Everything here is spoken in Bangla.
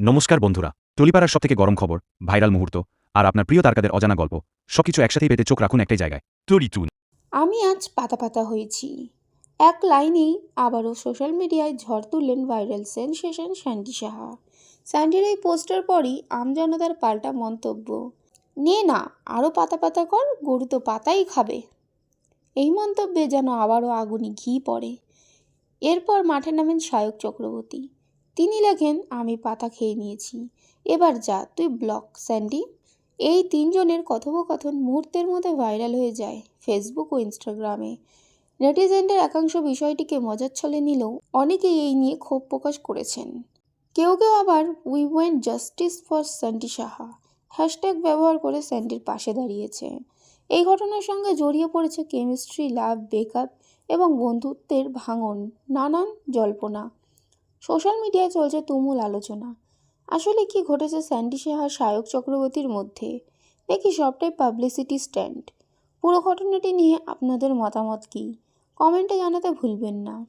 নমস্কার বন্ধুরা টলিপাড়ার সবথেকে গরম খবর, ভাইরাল মুহূর্ত, আর আপনার প্রিয় তারকাদের অজানা গল্প, সবকিছু একসাথেই পেতে চোখ রাখুন একটাই জায়গায় টলিটুন আমি আজ পাতা পাতা হয়েছি। এক লাইনেই আবারও সোশ্যাল মিডিয়ায় ঝড় তুললেন ভাইরাল সেনসেশন স্যান্ডি সাহা। স্যান্ডির এই পোস্টের পরই আমজনতার পাল্টা মন্তব্য, নে না, আরও পাতা পাতা কর, গরু তো পাতাই খাবে। এই মন্তব্যে যেন আবারও আগুনে ঘি পড়ে। এরপর মাঠে নামেন সায়ক চক্রবর্তী। তিনি লেখেন, আমি পাতা খেয়ে নিয়েছি। এবার যা, তুই ব্লক, স্যান্ডি। এই তিনজনের কথোপকথন মুহূর্তের মধ্যে ভাইরাল হয়ে যায় ফেসবুক ও ইনস্টাগ্রামে। নেটিজেনদের একাংশ বিষয়টিকে মজার ছলে নিলেও অনেকেই এই নিয়ে ক্ষোভ প্রকাশ করেছেন। কেউ কেউ আবার we want justice for Sandy Saha. Hashtag ব্যবহার করে স্যান্ডির পাশে দাঁড়িয়েছে। এই ঘটনার সঙ্গে জড়িয়ে পড়েছে কেমিস্ট্রি, লাভ বেকআপ এবং বন্ধুত্বের ভাঙন, নানান জল্পনা। সোশ্যাল মিডিয়ায় চলছে তুমুল আলোচনা। আসলে কি ঘটেছে স্যান্ডি সাহা সায়ক চক্রবর্তীর মধ্যে? দেখি সবটাই পাবলিসিটি স্ট্যান্ড। পুরো ঘটনাটি নিয়ে আপনাদের মতামত কী? কমেন্টে জানাতে ভুলবেন না।